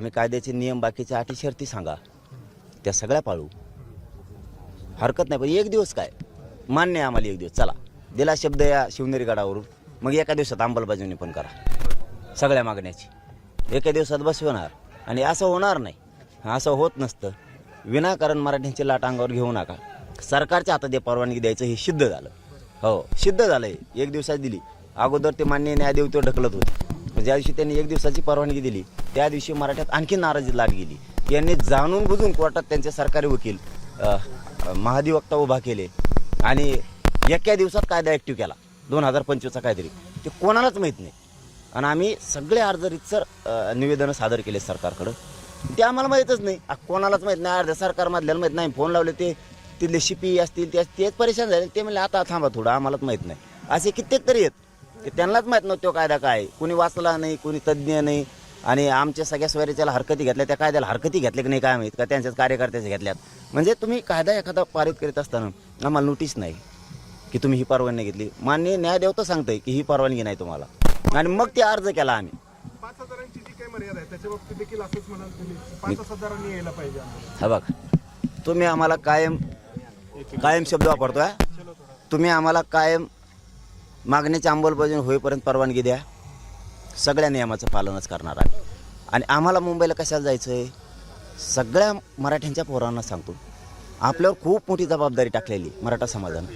आम्ही कायद्याचे नियम बाकीच्या अटी शर्ती सांगा. त्या सगळ्या पाळू. हरकत नाही पण एक दिवस काय? मान्य आहे आम्हाला एक दिवस. चला. दिला शब्द या शिवनेरी गडावरून. मग एका दिवसात अंमलबजावणी पण करा. सगळ्या मागण्याची. एका दिवसात बसवणार. आणि असं होणार नाही. असं होत नसतं. विनाकारण मराठ्यांची लाट अंगावर घेऊ नका. सरकारच्या हातात हे परवानगी द्यायचं हे सिद्ध झालं. हो सिद्ध झालं आहे एक दिवसात दिली. अगोदर ते मान्य न्यायदेवते ढकलत होते. ज्या दिवशी त्यांनी एक दिवसाची परवानगी दिली त्या दिवशी मराठ्यात आणखी नाराजी लाट गेली. यांनी जाणून बुजून कोर्टात त्यांचे सरकारी वकील महाधिवक्ता उभा केले आणि एका दिवसात कायदा ॲक्टिव्ह केला. दोन हजार पंचवीसचा काहीतरी ते कोणालाच माहीत नाही. आणि आम्ही सगळे अर्ज रितसर निवेदनं सादर केले सरकारकडं. ते आम्हाला माहीतच नाही. कोणालाच माहीत नाही. अर्ध्या सरकारमधल्याला माहीत नाही. फोन लावले ते. तिथले शिपी असतील ते तेच परेशान झाले. ते म्हणले आता थांबा थोडं. आम्हालाच माहीत नाही. असे कित्येक तरी आहेत. की त्यांनाच माहीत नव्हतं कायदा काय कुणी कोणी वाचला नाही कोणी तज्ज्ञ नाही. आणि आमच्या सगळ्या स्वैरीच्याला हरकती घेतल्या त्या कायद्याला हरकती घेतल्या की नाही काय माहीत का त्यांच्याच कार्यकर्त्याच्या घेतल्यात. म्हणजे तुम्ही कायदा एखादा पारित करीत असताना आम्हाला नोटीस नाही की तुम्ही ही परवानगी घेतली. मान्य न्यायदेव तर सांगतंय की ही परवानगी नाही तुम्हाला. आणि मग ते अर्ज केला आम्ही. पाच हजारांची जी काही मर्यादा आहे त्याच्या बाबतीत देखील असंच म्हणाल तुम्ही. पाच हजारांनी यायला पाहिजे आम्हाला. हा बघ तुम्ही आम्हाला कायम कायम शब्द वापरतोय. तुम्ही आम्हाला कायम मागण्याची अंमलबजावणी होईपर्यंत परवानगी द्या. सगळ्या नियमाचं पालनच करणार आहे आणि आम्हाला मुंबईला कशाला जायचं आहे सगळ्या मराठ्यांच्या पोरांना सांगतो. आपल्यावर खूप मोठी जबाबदारी टाकलेली मराठा समाजानं.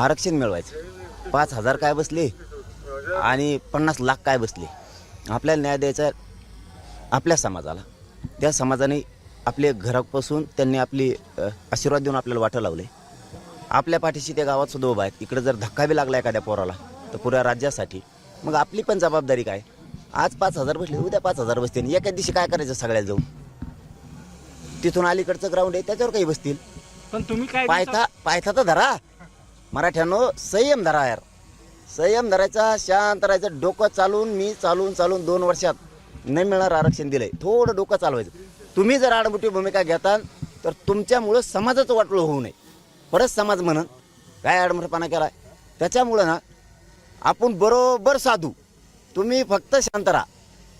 आरक्षण मिळवायचं. पाच हजार काय बसले? आणि पन्नास लाख काय बसले? आपल्याला न्याय द्यायचा आपल्या समाजाला. त्या समाजाने आपले घरापासून त्यांनी आपली आशीर्वाद देऊन आपल्याला वाटं लावले आपल्या पाठीशी त्या गावात सुद्धा उभा आहेत. इकडे जर धक्का बी लागला एखाद्या पोराला तर पुऱ्या राज्यासाठी मग आपली पण जबाबदारी काय? आज पाच हजार बसले उद्या पाच हजार बसतील. एका दिवशी काय करायचं सगळ्या जाऊन? तिथून अलीकडचं ग्राउंड आहे त्याच्यावर काही बसतील? पण तुम्ही काय पायथा पायथा तर धरा. मराठ्यानो संयम धरा यार. संयम धरायचा शांत राहायचं. डोकं चालून मी चालून चालून दोन वर्षात नाही मिळणार आरक्षण दिलंय. थोडं डोकं चालवायचं. तुम्ही जर आडमुठी भूमिका घेताल तर तुमच्यामुळं समाजाचं वाटलं होऊ नये. परत समाज म्हणन. काय आडमुठेपणा केला त्याच्यामुळं ना आपण बरोबर साधू. तुम्ही फक्त शांत राहा.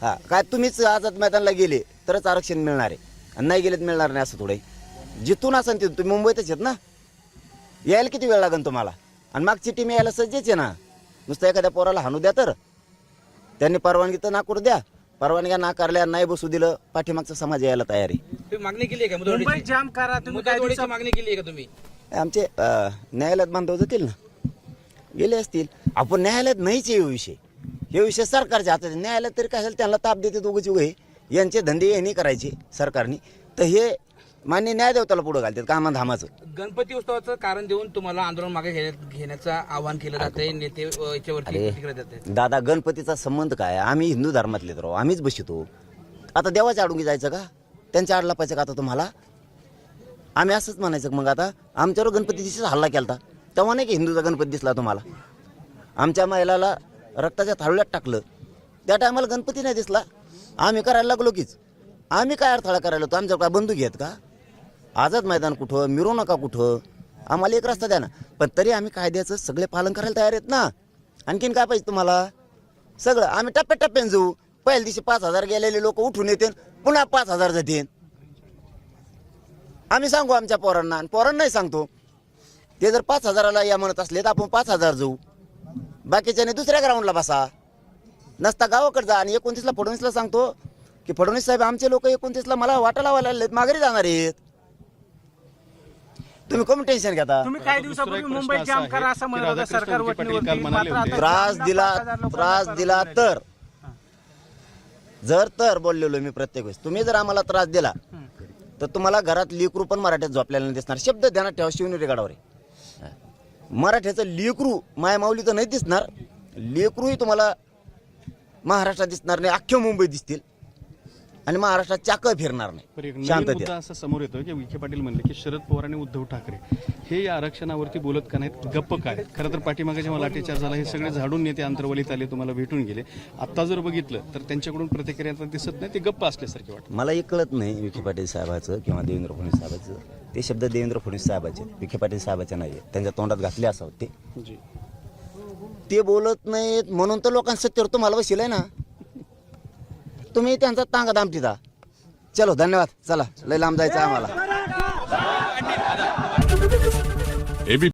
हा काय तुम्हीच आझाद मैदानाला गेले तरच आरक्षण मिळणार आहे. आणि नाही गेलेत मिळणार नाही असं थोडं. जिथून असेल तिथून तुम्ही मुंबईतच आहेत ना? यायला किती वेळ लागेल तुम्हाला? आणि मागची टीम यायला सज्जच आहे ना? नुसतं एखाद्या पोराला हाणू द्या तर. त्यांनी परवानगी तर नाकूर द्या. परवानग्या नाकारल्या नाही बसू दिलं पाठीमागचा समाज यायला तयार आहे. तुम्ही मागणी केली आहे का? जाम करा तुम्ही मागणी केली आहे का तुम्ही? आमचे न्यायालयात बांधव जातील ना? गेले असतील. आपण न्यायालयात नाहीच हे विषय. हे विषय सरकारच्या हातात आहे. न्यायालयात तरी काय झालं त्यांना ताप देते दोघंची उभे यांचे धंदे यांनी करायचे सरकारने. तर हे मान्य न्यायदेवताला पुढं घालतात कामा धामाचं गणपती उत्सवाचं कारण देऊन तुम्हाला आंदोलन मागे घेण्या- घेण्याचं आवाहन केलं जाते नेते अ, याच्यावरती अरे. प्रतिक्रिया देतात दादा गणपतीचा संबंध काय? आम्ही हिंदू धर्मातले तर आहो. आम्हीच बसितो. आता देवाच्या आडून जायचं का? त्यांच्या आडला पाहिजे का आता तुम्हाला? आम्ही असंच म्हणायचं मग आता? आमच्यावर गणपती दिवशीच हल्ला केलता. तेव्हा नाही की हिंदूचा गणपती दिसला तुम्हाला? आमच्या महिलाला रक्ताच्या थाळूल्यात टाकलं. त्या टायमाला गणपती नाही दिसला. आम्ही करायला लागलो कीच. आम्ही काय अडथळा करायला होतो? आमच्या काय बंदूक घेत का? आझाद मैदान कुठं? मिरू नका कुठं? आम्हाला एक रस्ता द्या ना पण तरी आम्ही कायद्याचं सगळे पालन करायला तयार आहेत ना? आणखीन काय पाहिजे तुम्हाला? सगळं. आम्ही टप्प्याटप्प्याने जाऊ. पहिल्या दिवशी पाच हजार गेलेले लोक उठून येतील. पुन्हा पाच हजार जातील. आम्ही सांगू आमच्या पोरांना. आणि पोरांनाही सांगतो. ते जर पाच हजाराला या म्हणत असले तर आपण पाच हजार जाऊ. बाकीच्याने दुसऱ्या ग्राउंडला बसा. नसता गावाकडे जा आणि एकोणतीसला फडणवीसला सांगतो की फडणवीस साहेब आमचे लोक एकोणतीसला मला वाटा लावायला लागलेत माघारी जाणार आहेत. तुम्ही कमी टेन्शन घेता? तुम्ही काही दिवसापूर्वी मुंबई जाम करा असं म्हणत होता सरकार वटणीवरती मात्र आता त्रास दिला त्रास दिला. तर. जर तर बोललेलो मी प्रत्येक वेळेस. तुम्ही जर आम्हाला त्रास दिला तर तुम्हाला घरात लेकरू पण मराठ्यात झोपलेला नाही दिसणार. शब्द ध्यानात ठेवा शिवनेरी गडावर आहे. मराठ्याचं लेकरू माय माऊली तर नाही दिसणार. लेकरूही तुम्हाला महाराष्ट्रात दिसणार नाही अख्ख्या मुंबईत दिसतील. आणि महाराष्ट्रात चाक फिरणार नाही. असा समोर येतो की विखे पाटील म्हणले की शरद पवार आणि उद्धव ठाकरे हे या आरक्षणावरती बोलत का नाहीत? गप्प काय खरं तर पाठीमागे जेव्हा लाठीचार झाला हे सगळे झाडून नेते अंतर्वलीत आले तुम्हाला भेटून गेले. आता जर बघितलं तर त्यांच्याकडून प्रतिक्रिया दिसत नाही ते गप्प असल्यासारखे वाटतं. मला एक कळत नाही विखे पाटील साहेबाचं किंवा देवेंद्र फडणवीस साहेबाचं. ते शब्द देवेंद्र फडणवीस साहेबाचे. विखे पाटील साहेबाचे नाही. त्यांच्या तोंडात घातले असावं ते. ते बोलत नाहीत म्हणून तर लोकांचं सत्तेवर तुम्हाला बसिलंय ना. तुम्ही त्यांचा तांगा दामटीचा चलो धन्यवाद. चला लय लांब जायचं आहे आम्हाला.